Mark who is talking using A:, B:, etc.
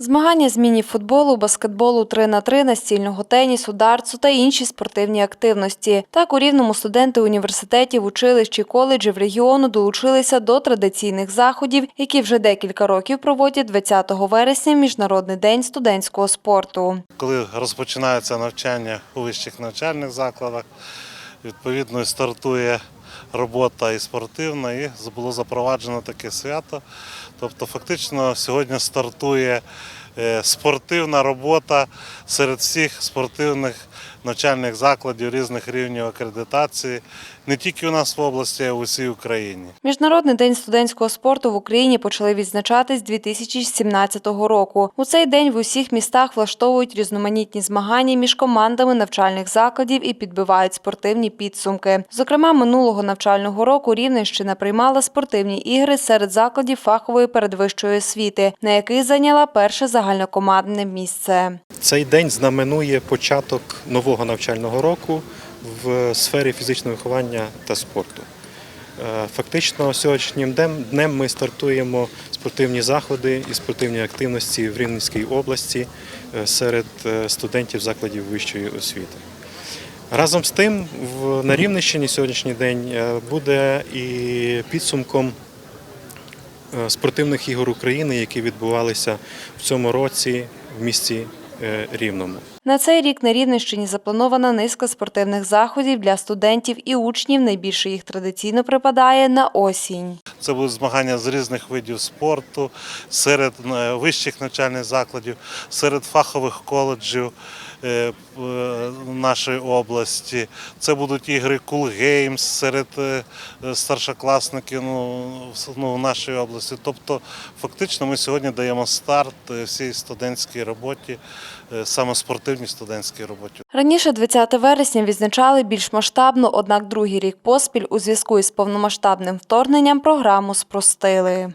A: Змагання з міні-футболу, баскетболу 3 на 3 настільного тенісу, дартсу та інші спортивні активності. Так у Рівному студенти університетів, училищ і коледжів регіону долучилися до традиційних заходів, які вже декілька років проводять 20 вересня Міжнародний день студентського спорту.
B: коли розпочинається навчання у вищих навчальних закладах, відповідно стартує робота і спортивна, і було запроваджено таке свято. Тобто, фактично, сьогодні стартує е, спортивна робота серед всіх спортивних навчальних закладів різних рівнів акредитації, не тільки у нас в області, а й в усій Україні.
A: Міжнародний день студентського спорту в Україні почали відзначати з 2017 року. У цей день в усіх містах влаштовують різноманітні змагання між командами навчальних закладів і підбивають спортивні підсумки. Зокрема, минулого навчального року Рівненщина приймала спортивні ігри серед закладів фахової передвищої освіти, на яких зайняла перше загальнокомандне місце.
C: Цей день знаменує початок нового навчального року в сфері фізичного виховання та спорту. Е, Фактично, сьогоднішнім днем- ми стартуємо спортивні заходи і спортивні активності в Рівненській області е, серед е, студентів закладів вищої освіти. Разом з тим, на Рівненщині сьогоднішній день буде і підсумком спортивних ігор України, які відбувалися в цьому році в місті Рівному.
A: На цей рік на Рівненщині запланована низка спортивних заходів для студентів і учнів. Найбільше їх традиційно припадає на осінь.
B: Це будуть змагання з різних видів спорту, серед е, вищих навчальних закладів, серед фахових коледжів е, е, нашої області. Це будуть ігри Cool Games серед старшокласників ну, в- ну, нашій області. Тобто, фактично, ми сьогодні даємо старт всій студентській роботі, саме спортивній студентській роботі.
A: Раніше 20 вересня відзначали більш масштабно, однак другий рік поспіль у зв'язку із повномасштабним вторгненням програму спростили.